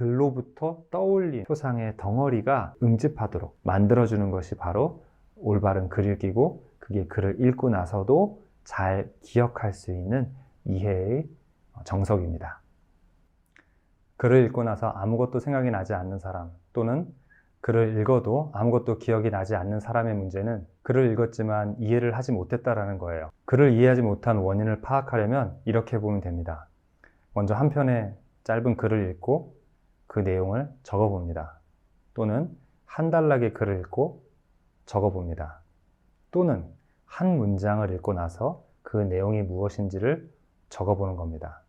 글로부터 떠올린 표상의 덩어리가 응집하도록 만들어주는 것이 바로 올바른 글 읽기고 그게 글을 읽고 나서도 잘 기억할 수 있는 이해의 정석입니다. 글을 읽고 나서 아무것도 생각이 나지 않는 사람 또는 글을 읽어도 아무것도 기억이 나지 않는 사람의 문제는 글을 읽었지만 이해를 하지 못했다라는 거예요. 글을 이해하지 못한 원인을 파악하려면 이렇게 보면 됩니다. 먼저 한 편의 짧은 글을 읽고 그 내용을 적어 봅니다. 또는 한 단락의 글을 읽고 적어 봅니다. 또는 한 문장을 읽고 나서 그 내용이 무엇인지를 적어 보는 겁니다.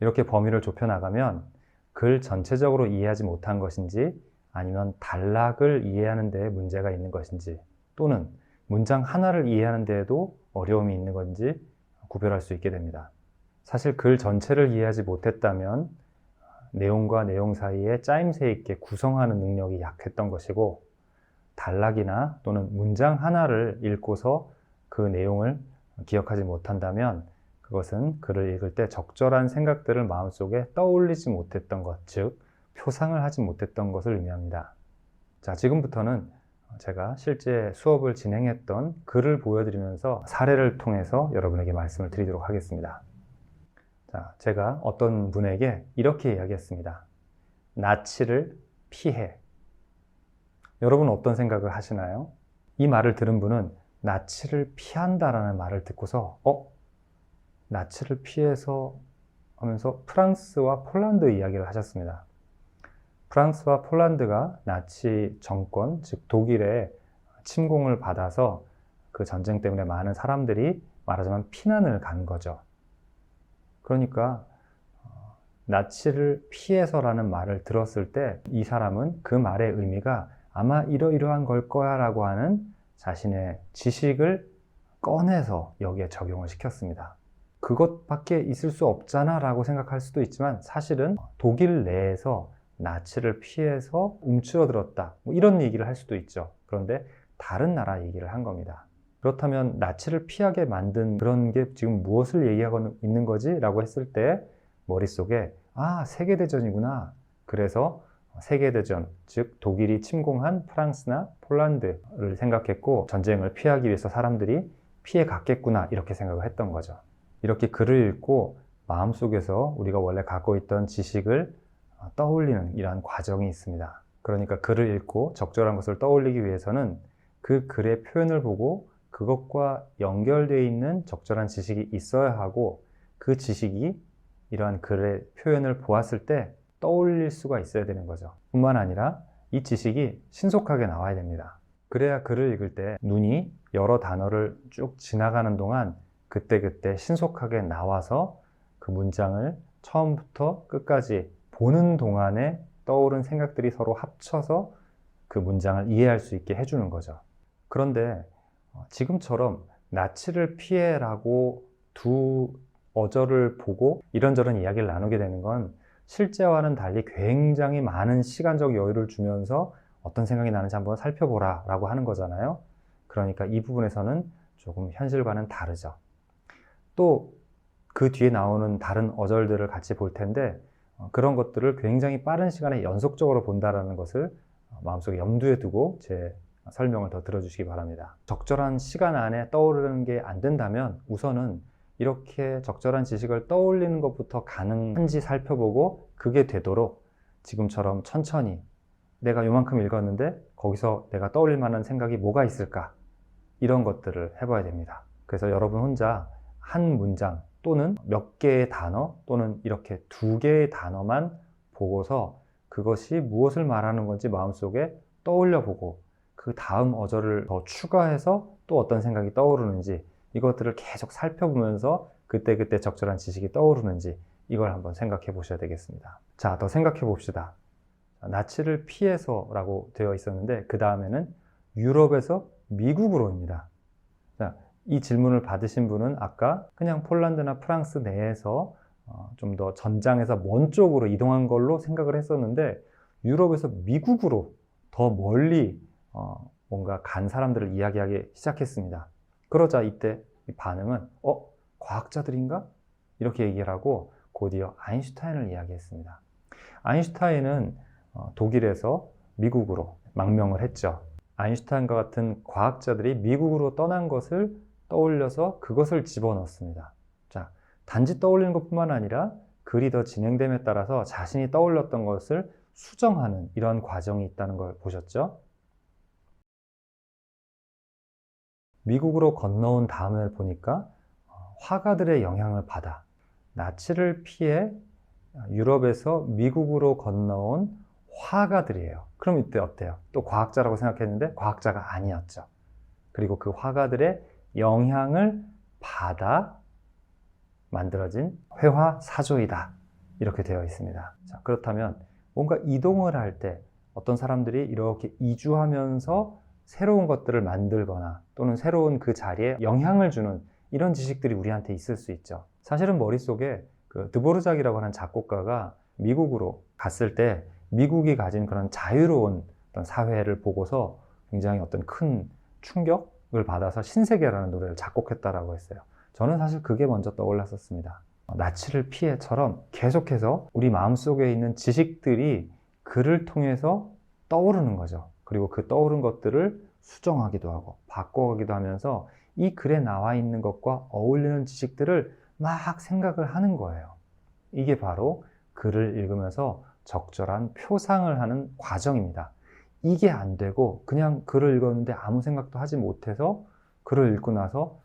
이렇게 범위를 좁혀 나가면 글 전체적으로 이해하지 못한 것인지 아니면 단락을 이해하는 데 문제가 있는 것인지 또는 문장 하나를 이해하는 데에도 어려움이 있는 건지 구별할 수 있게 됩니다. 사실 글 전체를 이해하지 못했다면 내용과 내용 사이에 짜임새 있게 구성하는 능력이 약했던 것이고 단락이나 또는 문장 하나를 읽고서 그 내용을 기억하지 못한다면 그것은 글을 읽을 때 적절한 생각들을 마음속에 떠올리지 못했던 것, 즉 표상을 하지 못했던 것을 의미합니다. 자, 지금부터는 제가 실제 수업을 진행했던 글을 보여드리면서 사례를 통해서 여러분에게 말씀을 드리도록 하겠습니다. 자, 제가 어떤 분에게 이렇게 이야기했습니다. 나치를 피해. 여러분 어떤 생각을 하시나요? 이 말을 들은 분은 나치를 피한다라는 말을 듣고서 어? 나치를 피해서 하면서 프랑스와 폴란드 이야기를 하셨습니다. 프랑스와 폴란드가 나치 정권, 즉 독일의 침공을 받아서 그 전쟁 때문에 많은 사람들이 말하자면 피난을 간 거죠. 그러니까 어, 나치를 피해서라는 말을 들었을 때 이 사람은 그 말의 의미가 아마 이러이러한 걸 거야 라고 하는 자신의 지식을 꺼내서 여기에 적용을 시켰습니다. 그것밖에 있을 수 없잖아 라고 생각할 수도 있지만 사실은 독일 내에서 나치를 피해서 움츠러들었다. 뭐 이런 얘기를 할 수도 있죠. 그런데 다른 나라 얘기를 한 겁니다. 그렇다면 나치를 피하게 만든 그런 게 지금 무엇을 얘기하고 있는 거지? 라고 했을 때 머릿속에 아, 세계대전이구나. 그래서 세계대전, 즉 독일이 침공한 프랑스나 폴란드를 생각했고 전쟁을 피하기 위해서 사람들이 피해 갔겠구나 이렇게 생각을 했던 거죠. 이렇게 글을 읽고 마음속에서 우리가 원래 갖고 있던 지식을 떠올리는 이러한 과정이 있습니다. 그러니까 글을 읽고 적절한 것을 떠올리기 위해서는 그 글의 표현을 보고 그것과 연결되어 있는 적절한 지식이 있어야 하고 그 지식이 이러한 글의 표현을 보았을 때 떠올릴 수가 있어야 되는 거죠. 뿐만 아니라 이 지식이 신속하게 나와야 됩니다. 그래야 글을 읽을 때 눈이 여러 단어를 쭉 지나가는 동안 그때그때 신속하게 나와서 그 문장을 처음부터 끝까지 보는 동안에 떠오른 생각들이 서로 합쳐서 그 문장을 이해할 수 있게 해주는 거죠. 그런데 어, 지금처럼 나치를 피해라고 두 어절을 보고 이런저런 이야기를 나누게 되는 건 실제와는 달리 굉장히 많은 시간적 여유를 주면서 어떤 생각이 나는지 한번 살펴보라 라고 하는 거잖아요. 그러니까 이 부분에서는 조금 현실과는 다르죠. 또 그 뒤에 나오는 다른 어절들을 같이 볼 텐데 어, 그런 것들을 굉장히 빠른 시간에 연속적으로 본다라는 것을 어, 마음속에 염두에 두고 제 설명을 더 들어주시기 바랍니다. 적절한 시간 안에 떠오르는 게 안 된다면 우선은 이렇게 적절한 지식을 떠올리는 것부터 가능한지 살펴보고 그게 되도록 지금처럼 천천히 내가 요만큼 읽었는데 거기서 내가 떠올릴 만한 생각이 뭐가 있을까 이런 것들을 해봐야 됩니다. 그래서 여러분 혼자 한 문장 또는 몇 개의 단어 또는 이렇게 두 개의 단어만 보고서 그것이 무엇을 말하는 건지 마음속에 떠올려 보고 그 다음 어절을 더 추가해서 또 어떤 생각이 떠오르는지 이것들을 계속 살펴보면서 그때 그때 적절한 지식이 떠오르는지 이걸 한번 생각해 보셔야 되겠습니다. 자, 더 생각해 봅시다. 나치를 피해서라고 되어 있었는데 그 다음에는 유럽에서 미국으로입니다. 자, 이 질문을 받으신 분은 아까 그냥 폴란드나 프랑스 내에서 어, 좀 더 전장에서 먼 쪽으로 이동한 걸로 생각을 했었는데 유럽에서 미국으로 더 멀리 어, 뭔가 간 사람들을 이야기하기 시작했습니다. 그러자 이때 반응은 어? 과학자들인가? 이렇게 얘기를 하고 곧이어 아인슈타인을 이야기했습니다. 아인슈타인은 어, 독일에서 미국으로 망명을 했죠. 아인슈타인과 같은 과학자들이 미국으로 떠난 것을 떠올려서 그것을 집어넣습니다. 자, 단지 떠올리는 것뿐만 아니라 글이 더 진행됨에 따라서 자신이 떠올렸던 것을 수정하는 이런 과정이 있다는 걸 보셨죠? 미국으로 건너온 다음에 보니까 어, 화가들의 영향을 받아 나치를 피해 유럽에서 미국으로 건너온 화가들이에요. 그럼 이때 어때요? 또 과학자라고 생각했는데 과학자가 아니었죠. 그리고 그 화가들의 영향을 받아 만들어진 회화 사조이다. 이렇게 되어 있습니다. 자, 그렇다면 뭔가 이동을 할 때 어떤 사람들이 이렇게 이주하면서 새로운 것들을 만들거나 또는 새로운 그 자리에 영향을 주는 이런 지식들이 우리한테 있을 수 있죠. 사실은 머릿속에 그 드보르작이라고 하는 작곡가가 미국으로 갔을 때 미국이 가진 그런 자유로운 어떤 사회를 보고서 굉장히 어떤 큰 충격을 받아서 신세계라는 노래를 작곡했다라고 했어요. 저는 사실 그게 먼저 떠올랐었습니다. 나치를 피해처럼 계속해서 우리 마음속에 있는 지식들이 글을 통해서 떠오르는 거죠. 그리고 그 떠오른 것들을 수정하기도 하고 바꿔가기도 하면서 이 글에 나와 있는 것과 어울리는 지식들을 막 생각을 하는 거예요. 이게 바로 글을 읽으면서 적절한 표상을 하는 과정입니다. 이게 안 되고 그냥 글을 읽었는데 아무 생각도 하지 못해서 글을 읽고 나서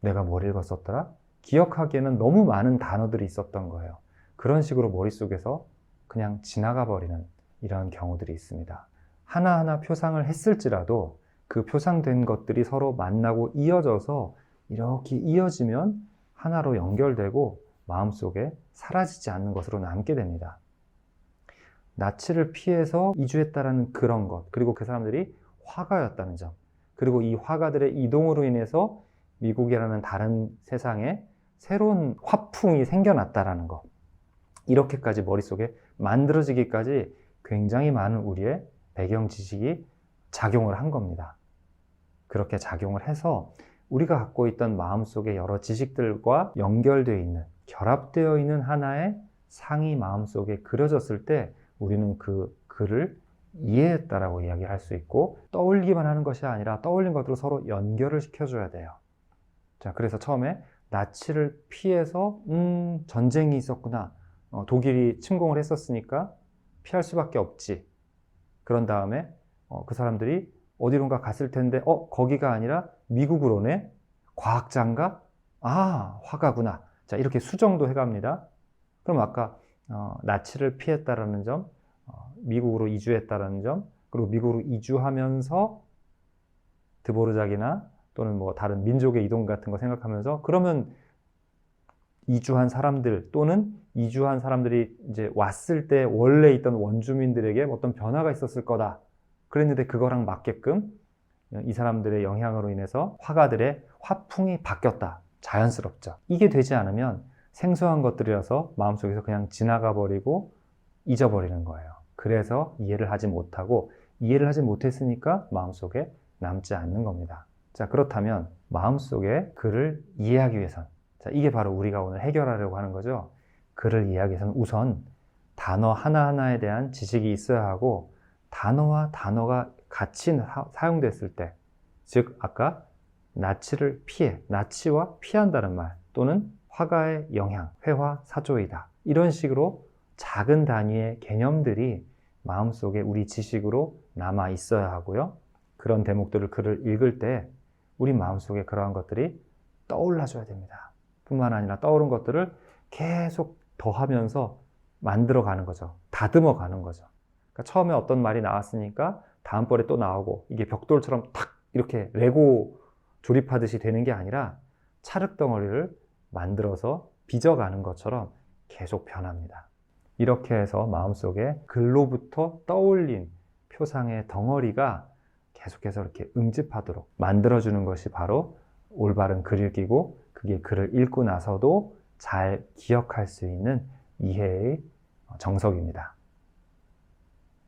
내가 뭘 읽었었더라? 기억하기에는 너무 많은 단어들이 있었던 거예요. 그런 식으로 머릿속에서 그냥 지나가 버리는 이런 경우들이 있습니다. 하나하나 표상을 했을지라도 그 표상된 것들이 서로 만나고 이어져서 이렇게 이어지면 하나로 연결되고 마음속에 사라지지 않는 것으로 남게 됩니다. 나치를 피해서 이주했다라는 그런 것, 그리고 그 사람들이 화가였다는 점, 그리고 이 화가들의 이동으로 인해서 미국이라는 다른 세상에 새로운 화풍이 생겨났다라는 것. 이렇게까지 머릿속에 만들어지기까지 굉장히 많은 우리의 배경 지식이 작용을 한 겁니다. 그렇게 작용을 해서 우리가 갖고 있던 마음속의 여러 지식들과 연결되어 있는, 결합되어 있는 하나의 상이 마음속에 그려졌을 때 우리는 그 글을 이해했다라고 이야기할 수 있고 떠올리기만 하는 것이 아니라 떠올린 것들을 서로 연결을 시켜줘야 돼요. 자, 그래서 처음에 나치를 피해서 음, 전쟁이 있었구나. 어, 독일이 침공을 했었으니까 피할 수밖에 없지. 그런 다음에 어, 그 사람들이 어디론가 갔을 텐데 어 거기가 아니라 미국으로네? 과학자인가? 아 화가구나. 자 이렇게 수정도 해갑니다. 그럼 아까 어, 나치를 피했다라는 점 어, 미국으로 이주했다라는 점 그리고 미국으로 이주하면서 드보르작이나 또는 뭐 다른 민족의 이동 같은 거 생각하면서 그러면 이주한 사람들 또는 이주한 사람들이 이제 왔을 때 원래 있던 원주민들에게 어떤 변화가 있었을 거다. 그랬는데 그거랑 맞게끔 이 사람들의 영향으로 인해서 화가들의 화풍이 바뀌었다. 자연스럽죠. 이게 되지 않으면 생소한 것들이라서 마음속에서 그냥 지나가 버리고 잊어버리는 거예요. 그래서 이해를 하지 못하고 이해를 하지 못했으니까 마음속에 남지 않는 겁니다. 자, 그렇다면 마음속에 글을 이해하기 위해선 자, 이게 바로 우리가 오늘 해결하려고 하는 거죠. 글을 이해하기 위해서는 우선 단어 하나하나에 대한 지식이 있어야 하고 단어와 단어가 같이 사용됐을 때, 즉 아까 나치를 피해, 나치와 피한다는 말 또는 화가의 영향, 회화, 사조이다. 이런 식으로 작은 단위의 개념들이 마음속에 우리 지식으로 남아 있어야 하고요. 그런 대목들을 글을 읽을 때 우리 마음속에 그러한 것들이 떠올라 줘야 됩니다. 뿐만 아니라 떠오른 것들을 계속 더하면서 만들어 가는 거죠. 다듬어 가는 거죠. 그러니까 처음에 어떤 말이 나왔으니까 다음번에 또 나오고 이게 벽돌처럼 탁 이렇게 레고 조립하듯이 되는 게 아니라 찰흙 덩어리를 만들어서 빚어가는 것처럼 계속 변합니다. 이렇게 해서 마음속에 글로부터 떠올린 표상의 덩어리가 계속해서 이렇게 응집하도록 만들어주는 것이 바로 올바른 글 읽기고 그게 글을 읽고 나서도 잘 기억할 수 있는 이해의 정석입니다.